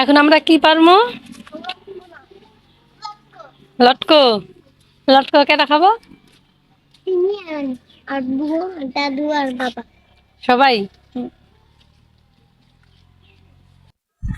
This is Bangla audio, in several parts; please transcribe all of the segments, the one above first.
এখন আমরা কি পারব লটকো। লটকো কেটা খাব? আর দাদু আর বাবা। সবাই?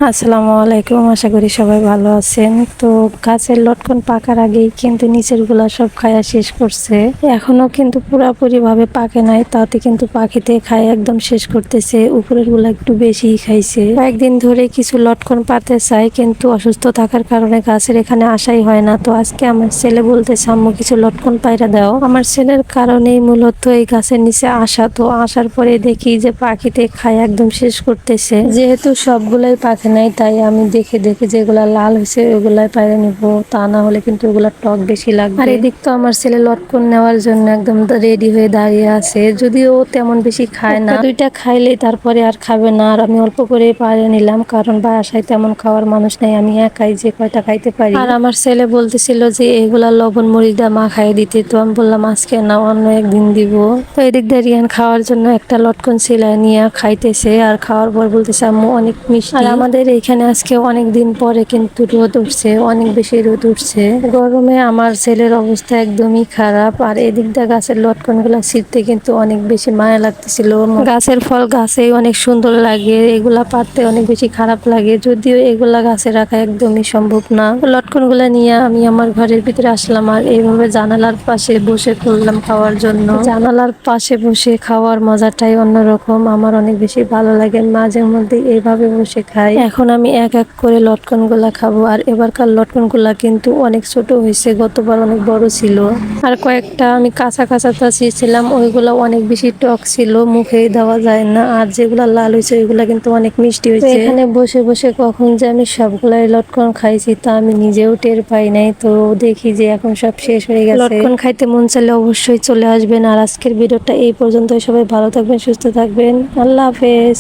আসসালামু আলাইকুম, আশা করি সবাই ভালো আছেন। তো গাছের লটকন পাকার আগেই কিন্তু নিচেরগুলা সব খায়া শেষ করছে। এখনও কিন্তু পুরাপুরি ভাবে পাকে নাই, তাতে কিন্তু পাখিতে খায় একদম শেষ করতেছে। উপরেরগুলা একটু বেশি খাইছে। কয়েকদিন ধরে কিছু লটকন পাতে চাই কিন্তু অসুস্থ থাকার কারণে গাছের এখানে আসাই হয় না। তো আজকে আমার ছেলে বলতে আম্মু, কিছু লটকন পায়রা দাও। আমার ছেলের কারণেই মূলত এই গাছের নিচে আসা। তো আসার পরে দেখি যে পাখিতে খায় একদম শেষ করতেছে। যেহেতু সবগুলাই পাখি নাই তাই আমি দেখে দেখে যেগুলা লাল হয়েছে ওগুলাই পাইরে নিব। তা না হলে কিন্তু ওগুলা টক বেশি লাগবে। আর এদিক তো আমার ছেলে লটকন নেওয়ার জন্য একদম রেডি হয়ে দাঁড়িয়ে আছে। যদিও তেমন বেশি খায় না। দুইটা খাইলেই তারপরে আর খাবে না। আর আমি অল্প করে পাইরে নিলাম কারণ বাসায় তেমন খাওয়ার মানুষ নাই। আমি একাই যে কয়টা খাইতে পারি। আর আমার ছেলে বলতেছিল যে এগুলা লবণ মরিচ মা মাখাই দিতে। তো আমি বললাম আজকে না অন্য একদিন দিব। তো এদিক দিয়ে রিয়ান খাওয়ার জন্য একটা লটকন সিলাই নিয়ে খাইতেছে। আর খাওয়ার পর বলতেছে আম্মু অনেক মিষ্টি। আর আমাদের এখানে আজকে অনেক দিন পরে কিন্তু রোদ উঠছে, অনেক বেশি রোদ উঠছে। গরমে আমার ছেলের অবস্থা একদমই খারাপ, আর এদিকটা গাছের লটকনগুলা ছিঁড়তে কিন্তু অনেক বেশি মায়া লাগতেছিল। গাছের ফল গাছে অনেক সুন্দর লাগে, এগুলা পাততে অনেক বেশি খারাপ লাগে, যদিও এগুলা গাছে রাখা একদমই সম্ভব না। লটকনগুলা নিয়ে আমি আমার ঘরের ভিতরে আসলাম আর এইভাবে জানালার পাশে বসে পড়লাম খাওয়ার জন্য। জানালার পাশে বসে খাওয়ার মজাটাই অন্যরকম, আমার অনেক বেশি ভালো লাগে মাঝে মধ্যে এইভাবে বসে খাই। এখন আমি এক এক করে লটকনগুলা খাব। আর এবারকার লটকনগুলা কিন্তু অনেক ছোট হয়েছে গতবার অনেক বড় ছিল। আর কয়েকটা আমি কাঁচা কাঁচা ছিলাম ওইগুলো অনেক বেশি টক ছিল মুখেই দেওয়া যায় না। আর যেগুলা লাল হয়েছে ওইগুলা কিন্তু অনেক মিষ্টি হয়েছে। এখানে বসে বসে কখন যে আমি সবগুলাই লটকন খাইছি তা আমি নিজেও টের পাই নাই। তো দেখি যে এখন সব শেষ হয়ে গেছে। লটকন খাইতে মন চাইলে অবশ্যই চলে আসবেন। আর আজকের ভিডিওটা এই পর্যন্ত সবাই ভালো থাকবেন সুস্থ থাকবেন। আল্লাহ হাফেজ।